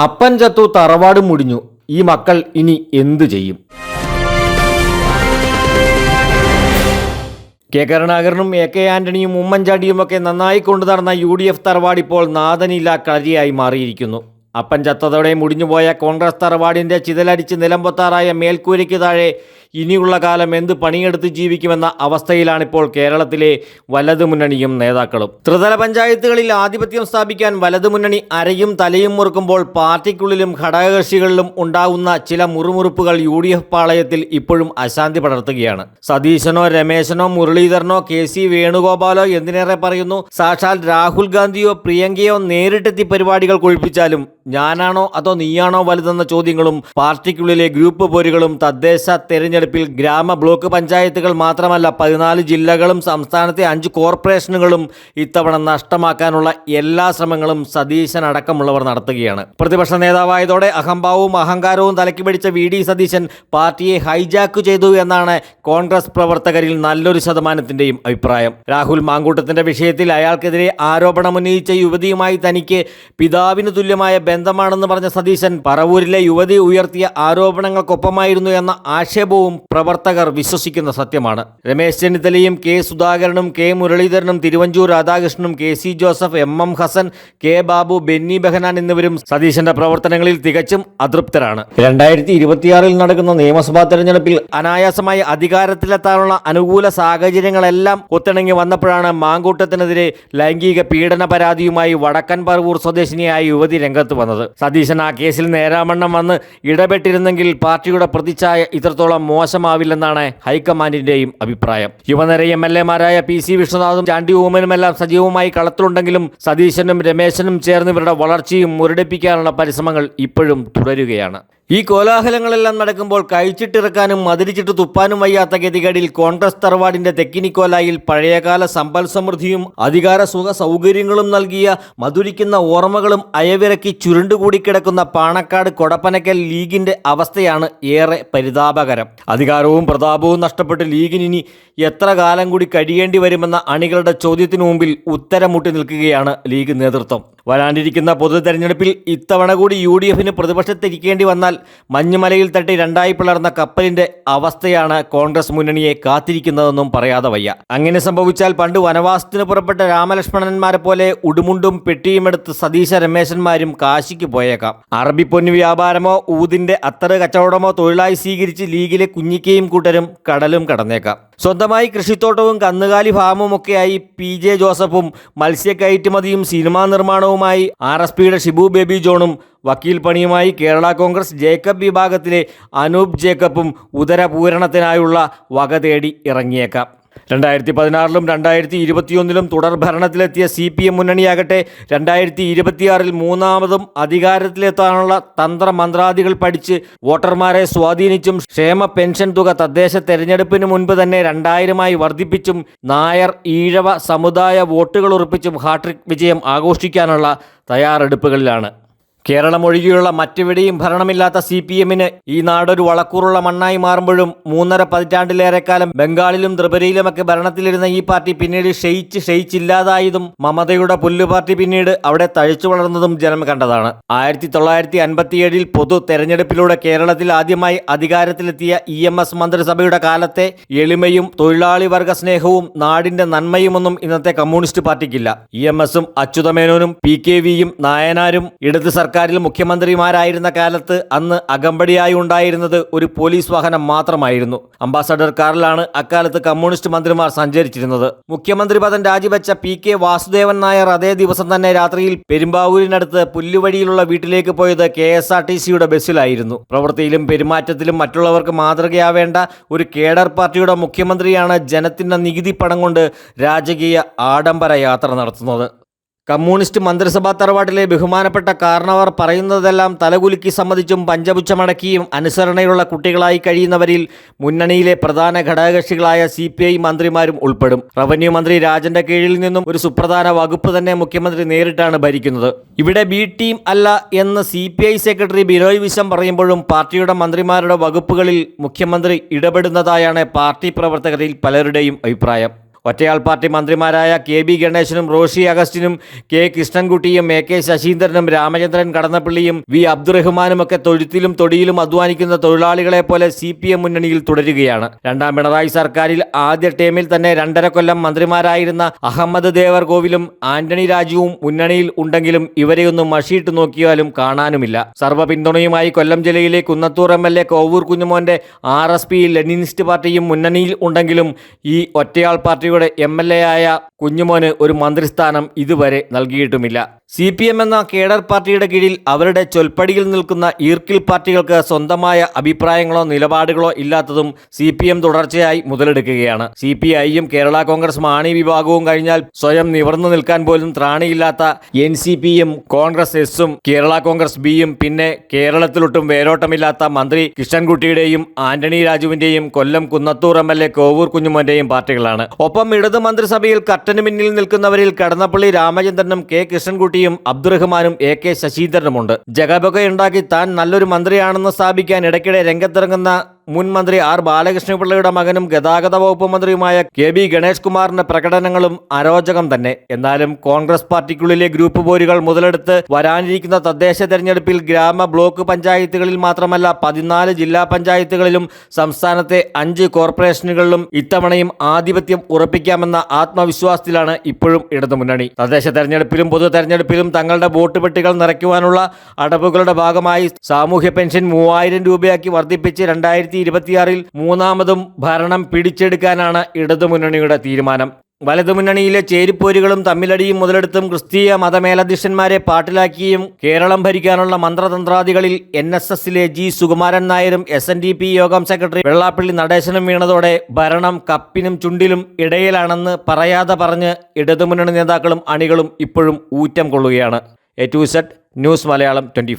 അപ്പൻ ചത്തു തറവാട് മുടിഞ്ഞു. ഈ മക്കൾ ഇനി എന്തു ചെയ്യും? കെ. കരുണാകരനും എ. കെ. ആന്റണിയും ഉമ്മൻചാണ്ടിയുമൊക്കെ നന്നായി കൊണ്ടു നടന്ന യു ഡി എഫ് തറവാടിപ്പോൾ നാഥനില്ല കളരിയായി മാറിയിരിക്കുന്നു. അപ്പൻ ചത്തതോടെ മുടിഞ്ഞുപോയ കോൺഗ്രസ് തറവാടിന്റെ ചിതലടിച്ച് നിലമ്പൊത്താറായ മേൽക്കൂരയ്ക്ക് താഴെ ഇനിയുള്ള കാലം എന്ത് പണിയെടുത്ത് ജീവിക്കുമെന്ന അവസ്ഥയിലാണിപ്പോൾ കേരളത്തിലെ വലതുമുന്നണിയും നേതാക്കളും. ത്രിതല പഞ്ചായത്തുകളിൽ ആധിപത്യം സ്ഥാപിക്കാൻ വലതുമുന്നണി അരയും തലയും മുറുക്കുമ്പോൾ പാർട്ടിക്കുള്ളിലും ഘടകകക്ഷികളിലും ഉണ്ടാകുന്ന ചില മുറുമുറുപ്പുകൾ യു ഡി എഫ് പാളയത്തിൽ ഇപ്പോഴും അശാന്തി പടർത്തുകയാണ്. സതീശനോ രമേശനോ മുരളീധരനോ കെ സി വേണുഗോപാലോ എന്തിനേറെ പറയുന്നു? സാക്ഷാൽ രാഹുൽ ഗാന്ധിയോ പ്രിയങ്കയോ നേരിട്ടെത്തി പരിപാടികൾ കൊഴിപ്പിച്ചാലും ഞാനാണോ അതോ നീയാണോ വലുതെന്ന ചോദ്യങ്ങളും പാർട്ടിക്കുള്ളിലെ ഗ്രൂപ്പ് പോരുകളും തദ്ദേശ തെരഞ്ഞെടുപ്പിൽ ഗ്രാമ ബ്ലോക്ക് പഞ്ചായത്തുകൾ മാത്രമല്ല പതിനാല് ജില്ലകളും സംസ്ഥാനത്തെ അഞ്ച് കോർപ്പറേഷനുകളും ഇത്തവണ നഷ്ടമാക്കാനുള്ള എല്ലാ ശ്രമങ്ങളും സതീശൻ അടക്കമുള്ളവർ നടത്തുകയാണ്. പ്രതിപക്ഷ നേതാവായതോടെ അഹംഭാവവും അഹങ്കാരവും തലയ്ക്ക് പിടിച്ച വി ഡി സതീശൻ പാർട്ടിയെ ഹൈജാക്ക് ചെയ്തു എന്നാണ് കോൺഗ്രസ് പ്രവർത്തകരിൽ നല്ലൊരു ശതമാനത്തിന്റെയും അഭിപ്രായം. രാഹുൽ മാങ്കൂട്ടത്തിന്റെ വിഷയത്തിൽ അയാൾക്കെതിരെ ആരോപണം ഉന്നയിച്ച യുവതിയുമായി തനിക്ക് പിതാവിന് തുല്യമായ ബന്ധമാണെന്ന് പറഞ്ഞ സതീശൻ പറവൂരിലെ യുവതി ഉയർത്തിയ ആരോപണങ്ങൾക്കൊപ്പമായിരുന്നു എന്ന ആക്ഷേപവും പ്രവർത്തകർ വിശ്വസിക്കുന്ന സത്യമാണ്. രമേശ് ചെന്നിത്തലയും കെ സുധാകരനും കെ മുരളീധരനും Thiruvanchoor രാധാകൃഷ്ണനും K C Joseph M M Hassan K Babu Benny Behanan എന്നിവരും സതീശന്റെ പ്രവർത്തനങ്ങളിൽ തികച്ചും അതൃപ്തരാണ്. രണ്ടായിരത്തി ഇരുപത്തിയാറിൽ നടക്കുന്ന നിയമസഭാ തെരഞ്ഞെടുപ്പിൽ അനായാസമായി അധികാരത്തിലെത്താനുള്ള അനുകൂല സാഹചര്യങ്ങളെല്ലാം ഒത്തിണങ്ങി വന്നപ്പോഴാണ് മാങ്കൂട്ടത്തിനെതിരെ ലൈംഗിക പീഡന പരാതിയുമായി വടക്കൻ പറവൂർ സ്വദേശിനിയായ യുവതി രംഗത്ത് വന്നത്. സതീശൻ ആ കേസിൽ നേരാമണ്ണം വന്ന് ഇടപെട്ടിരുന്നെങ്കിൽ പാർട്ടിയുടെ പ്രതിച്ഛായ ഇത്രത്തോളം മോശമാവില്ലെന്നാണ് ഹൈക്കമാൻഡിന്റെയും അഭിപ്രായം. യുവനിര എം എൽ എമാരായ പി സി വിഷ്ണുനാഥും ചാണ്ടി ഊമനുമെല്ലാം സജീവമായി കളത്തിലുണ്ടെങ്കിലും സതീശനും രമേശനും ചേർന്ന് ഇവരുടെ വളർച്ചയും മുരടിപ്പിക്കാനുള്ള പരിശ്രമങ്ങൾ ഇപ്പോഴും തുടരുകയാണ്. ഈ കോലാഹലങ്ങളെല്ലാം നടക്കുമ്പോൾ കഴിച്ചിട്ടിറക്കാനും മതിരിച്ചിട്ട് തുപ്പാനും വയ്യാത്ത ഗതികേടിൽ കോൺഗ്രസ് തറവാടിന്റെ തെക്കിനിക്കോലായിൽ പഴയകാല സമ്പൽ സമൃദ്ധിയും അധികാര സുഖ സൗകര്യങ്ങളും നൽകിയ മധുരിക്കുന്ന ഓർമ്മകളും അയവിറക്കി ചുരുണ്ടുകൂടി കിടക്കുന്ന പാണക്കാട് കൊടപ്പനക്കൽ ലീഗിന്റെ അവസ്ഥയാണ് ഏറെ പരിതാപകരം. അധികാരവും പ്രതാപവും നഷ്ടപ്പെട്ട് ലീഗിനി എത്ര കാലം കൂടി കഴിയേണ്ടി വരുമെന്ന അണികളുടെ ചോദ്യത്തിനു മുമ്പിൽ ഉത്തരമുട്ടി നിൽക്കുകയാണ് ലീഗ് നേതൃത്വം. വരാനിരിക്കുന്ന പൊതു തെരഞ്ഞെടുപ്പിൽ ഇത്തവണ കൂടി യു ഡി എഫിന് പ്രതിപക്ഷത്തിരിക്കേണ്ടി വന്നാൽ മഞ്ഞുമലയിൽ തട്ടി രണ്ടായി പിളർന്ന കപ്പലിന്റെ അവസ്ഥയാണ് കോൺഗ്രസ് മുന്നണിയെ കാത്തിരിക്കുന്നതെന്നും പറയാതെ വയ്യ. അങ്ങനെ സംഭവിച്ചാൽ പണ്ട് വനവാസത്തിന് പുറപ്പെട്ട രാമലക്ഷ്മണന്മാരെ പോലെ ഉടുമുണ്ടും പെട്ടിയുമെടുത്ത് സതീശ രമേശന്മാരും കാശിക്ക് പോയേക്കാം. അറബി പൊന്നു വ്യാപാരമോ ഊതിന്റെ അത്തറ് കച്ചവടമോ തൊഴിലായി സ്വീകരിച്ച് ലീഗിലെ കുഞ്ഞിക്കയും കൂട്ടരും കടലും കടന്നേക്കാം. സ്വന്തമായി കൃഷിത്തോട്ടവും കന്നുകാലി ഫാമും ഒക്കെയായി പി ജെ ജോസഫും മത്സ്യ കയറ്റുമതിയും സിനിമാ നിർമ്മാണവുമായി ആർ എസ് പിയുടെ ഷിബു ബേബി ജോണും വക്കീൽ പണിയുമായി കേരള കോൺഗ്രസ് ജേക്കബ് വിഭാഗത്തിലെ അനൂപ് ജേക്കബും ഉദരപൂരണത്തിനായുള്ള വക തേടി ഇറങ്ങിയേക്കാം. രണ്ടായിരത്തി പതിനാറിലും രണ്ടായിരത്തി ഇരുപത്തിയൊന്നിലും തുടർ ഭരണത്തിലെത്തിയ സി പി എം മുന്നണിയാകട്ടെ രണ്ടായിരത്തി ഇരുപത്തിയാറിൽ മൂന്നാമതും അധികാരത്തിലെത്താനുള്ള തന്ത്രമന്ത്രാദികൾ പഠിച്ച് വോട്ടർമാരെ സ്വാധീനിച്ചും ക്ഷേമ പെൻഷൻ തുക തദ്ദേശ തെരഞ്ഞെടുപ്പിന് മുൻപ് തന്നെ രണ്ടായിരമായി വർദ്ധിപ്പിച്ചും നായർ ഈഴവ സമുദായ വോട്ടുകൾ ഉറപ്പിച്ചും ഹാട്രിക് വിജയം ആഘോഷിക്കാനുള്ള തയ്യാറെടുപ്പുകളിലാണ്. കേരളം ഒഴികെയുള്ള മറ്റെവിടെയും ഭരണമില്ലാത്ത സി പി എമ്മിന് ഈ നാടൊരു വളക്കൂറുള്ള മണ്ണായി മാറുമ്പോഴും മൂന്നര പതിറ്റാണ്ടിലേറെക്കാലം ബംഗാളിലും ത്രിപുരയിലുമൊക്കെ ഭരണത്തിലിരുന്ന ഈ പാർട്ടി പിന്നീട് ക്ഷയിച്ച് ക്ഷയിച്ചില്ലാതായതും മമതയുടെ പുല്ലു പാർട്ടി പിന്നീട് അവിടെ തഴിച്ചു വളർന്നതും ജനം കണ്ടതാണ്. ആയിരത്തി തൊള്ളായിരത്തി അൻപത്തിയേഴിൽ പൊതു തെരഞ്ഞെടുപ്പിലൂടെ കേരളത്തിൽ ആദ്യമായി അധികാരത്തിലെത്തിയ ഇ എം എസ് മന്ത്രിസഭയുടെ കാലത്തെ എളിമയും തൊഴിലാളി വർഗ സ്നേഹവും നാടിന്റെ നന്മയുമൊന്നും ഇന്നത്തെ കമ്മ്യൂണിസ്റ്റ് പാർട്ടിക്കില്ല. ഇ എം എസും അച്യുതമേനോനും പി കെ വിയും നായനാരും ഇടത് സർക്കാരിൽ മുഖ്യമന്ത്രിമാരായിരുന്ന കാലത്ത് അന്ന് അകമ്പടിയായി ഉണ്ടായിരുന്നത് ഒരു പോലീസ് വാഹനം മാത്രമായിരുന്നു. അംബാസഡർ കാറിലാണ് അക്കാലത്ത് കമ്മ്യൂണിസ്റ്റ് മന്ത്രിമാർ സഞ്ചരിച്ചിരുന്നത്. മുഖ്യമന്ത്രി പദം രാജിവെച്ച പി കെ വാസുദേവൻ നായർ അതേ ദിവസം തന്നെ രാത്രിയിൽ പെരുമ്പാവൂരിനടുത്ത് പുല്ലുവഴിയിലുള്ള വീട്ടിലേക്ക് പോയത് കെ എസ് ആർ ടി സിയുടെ ബസ്സിലായിരുന്നു. പ്രവൃത്തിയിലും പെരുമാറ്റത്തിലും മറ്റുള്ളവർക്ക് മാതൃകയാവേണ്ട ഒരു കേഡർ പാർട്ടിയുടെ മുഖ്യമന്ത്രിയാണ് ജനത്തിന്റെ നികുതി പണം കൊണ്ട് രാജകീയ ആഡംബര യാത്ര നടത്തുന്നത്. കമ്മ്യൂണിസ്റ്റ് മന്ത്രിസഭാ തറവാട്ടിലെ ബഹുമാനപ്പെട്ട കാരണവർ പറയുന്നതെല്ലാം തലകുലുക്കി സമ്മതിച്ചും പഞ്ചപുച്ഛമടക്കിയും അനുസരണയുള്ള കുട്ടികളായി കഴിയുന്നവരിൽ മുന്നണിയിലെ പ്രധാന ഘടകകക്ഷികളായ സി പി ഐ മന്ത്രിമാരും ഉൾപ്പെടും. റവന്യൂ മന്ത്രി രാജന്റെ കീഴിൽ നിന്നും ഒരു സുപ്രധാന വകുപ്പ് തന്നെ മുഖ്യമന്ത്രി നേരിട്ടാണ് ഭരിക്കുന്നത്. ഇവിടെ ബി ടീം അല്ല എന്ന് C P I secretary Binoy Viswam പറയുമ്പോഴും പാർട്ടിയുടെ മന്ത്രിമാരുടെ വകുപ്പുകളിൽ മുഖ്യമന്ത്രി ഇടപെടുന്നതായാണ് പാർട്ടി പ്രവർത്തകരിൽ പലരുടെയും അഭിപ്രായം. ഒറ്റയാൾ പാർട്ടി മന്ത്രിമാരായ കെ ബി ഗണേശനും റോഷി അഗസ്റ്റിനും കെ കൃഷ്ണൻകുട്ടിയും എ കെ ശശീന്ദ്രനും രാമചന്ദ്രൻ കടന്നപ്പള്ളിയും വി അബ്ദുറഹ്മാനുമൊക്കെ തൊഴുത്തിലും തൊടിയിലും അധ്വാനിക്കുന്ന തൊഴിലാളികളെ പോലെ സി പി എം മുന്നണിയിൽ തുടരുകയാണ്. രണ്ടാം പിണറായി സർക്കാരിൽ ആദ്യ ടേമിൽ തന്നെ രണ്ടര കൊല്ലം മന്ത്രിമാരായിരുന്ന അഹമ്മദ് ദേവർ കോവിലും ആന്റണി രാജുവും മുന്നണിയിൽ ഉണ്ടെങ്കിലും ഇവരെയൊന്നും മഷിയിട്ട് നോക്കിയാലും കാണാനുമില്ല. സർവ പിന്തുണയുമായി കൊല്ലം ജില്ലയിലെ Kunnathur M L A Kovoor കുഞ്ഞുമോന്റെ R S P Leninist പാർട്ടിയും മുന്നണിയിൽ ഉണ്ടെങ്കിലും ഈ ഒറ്റയാൾ പാർട്ടിയുടെ എം എൽ എ ആയ കുഞ്ഞുമോന് ഒരു മന്ത്രിസ്ഥാനം ഇതുവരെ നൽകിയിട്ടുമില്ല. സി പി എം എന്ന കേഡർ പാർട്ടിയുടെ കീഴിൽ അവരുടെ ചൊൽപ്പടിയിൽ നിൽക്കുന്ന ഈർക്കിൽ പാർട്ടികൾക്ക് സ്വന്തമായ അഭിപ്രായങ്ങളോ നിലപാടുകളോ ഇല്ലാത്തതും സി പി എം തുടർച്ചയായി മുതലെടുക്കുകയാണ്. സി പി ഐയും കേരള കോൺഗ്രസ് മാണി വിഭാഗവും കഴിഞ്ഞാൽ സ്വയം നിവർന്നു നിൽക്കാൻ പോലും ത്രാണിയില്ലാത്ത എൻ സി പിയും കോൺഗ്രസ് എസും കേരള കോൺഗ്രസ് ബിയും പിന്നെ കേരളത്തിലൊട്ടും വേരോട്ടമില്ലാത്ത മന്ത്രി കിഷൻകുട്ടിയുടെയും Antony രാജുവിന്റെയും Kollam Kunnathur M L A Kovoor കുഞ്ഞുമോന്റെയും പാർട്ടികളാണ്. ഒപ്പം ഇടതു മന്ത്രിസഭയിൽ കട്ടന് പിന്നിൽ നിൽക്കുന്നവരിൽ കടന്നപ്പള്ളി രാമചന്ദ്രനും കെ കൃഷ്ണൻകുട്ടിയും അബ്ദുറഹ്മാനും എ കെ ശശീന്ദ്രനുമുണ്ട്. ജഗബൊകയുണ്ടാക്കി താൻ നല്ലൊരു മന്ത്രിയാണെന്ന് സ്ഥാപിക്കാൻ ഇടയ്ക്കിടെ രംഗത്തിറങ്ങുന്ന മുൻ മന്ത്രി ആർ ബാലകൃഷ്ണപിള്ളയുടെ മകനും ഗതാഗത വകുപ്പ് മന്ത്രിയുമായ കെ ബി ഗണേഷ് കുമാറിന്റെ പ്രകടനങ്ങളും അരോചകം തന്നെ. എന്നാലും കോൺഗ്രസ് പാർട്ടിക്കുള്ളിലെ ഗ്രൂപ്പ് പോരുകൾ മുതലെടുത്ത് വരാനിരിക്കുന്ന തദ്ദേശ തെരഞ്ഞെടുപ്പിൽ ഗ്രാമ ബ്ലോക്ക് പഞ്ചായത്തുകളിൽ മാത്രമല്ല പതിനാല് ജില്ലാ പഞ്ചായത്തുകളിലും സംസ്ഥാനത്തെ അഞ്ച് കോർപ്പറേഷനുകളിലും ഇത്തവണയും ആധിപത്യം ഉറപ്പിക്കാമെന്ന ആത്മവിശ്വാസത്തിലാണ് ഇപ്പോഴും ഇടതുമുന്നണി. തദ്ദേശ തെരഞ്ഞെടുപ്പിലും പൊതു തെരഞ്ഞെടുപ്പിലും തങ്ങളുടെ വോട്ട് പെട്ടികൾ നിറയ്ക്കുവാനുള്ള അടവുകളുടെ ഭാഗമായി സാമൂഹ്യ പെൻഷൻ മൂവായിരം രൂപയാക്കി വർദ്ധിപ്പിച്ച് രണ്ടായിരത്തി ഇരുപത്തിയാറിൽ മൂന്നാമതും ഭരണം പിടിച്ചെടുക്കാനാണ് ഇടതുമുന്നണിയുടെ തീരുമാനം. വലതുമുന്നണിയിലെ ചേരിപ്പോരുകളും തമ്മിലടിയും മുതലെടുത്തും ക്രിസ്തീയ മതമേലധ്യക്ഷന്മാരെ പാട്ടിലാക്കിയും കേരളം ഭരിക്കാനുള്ള മന്ത്രതന്ത്രാദികളിൽ എൻ എസ് എസിലെ ജി സുകുമാരൻ നായരും S N D P Yogam secretary Vellappally നടേശനും വീണതോടെ ഭരണം കപ്പിനും ചുണ്ടിലും ഇടയിലാണെന്ന് പറയാതെ പറഞ്ഞ് ഇടതുമുന്നണി നേതാക്കളും അണികളും ഇപ്പോഴും ഊറ്റം കൊള്ളുകയാണ്. A to set news Malayalam twenty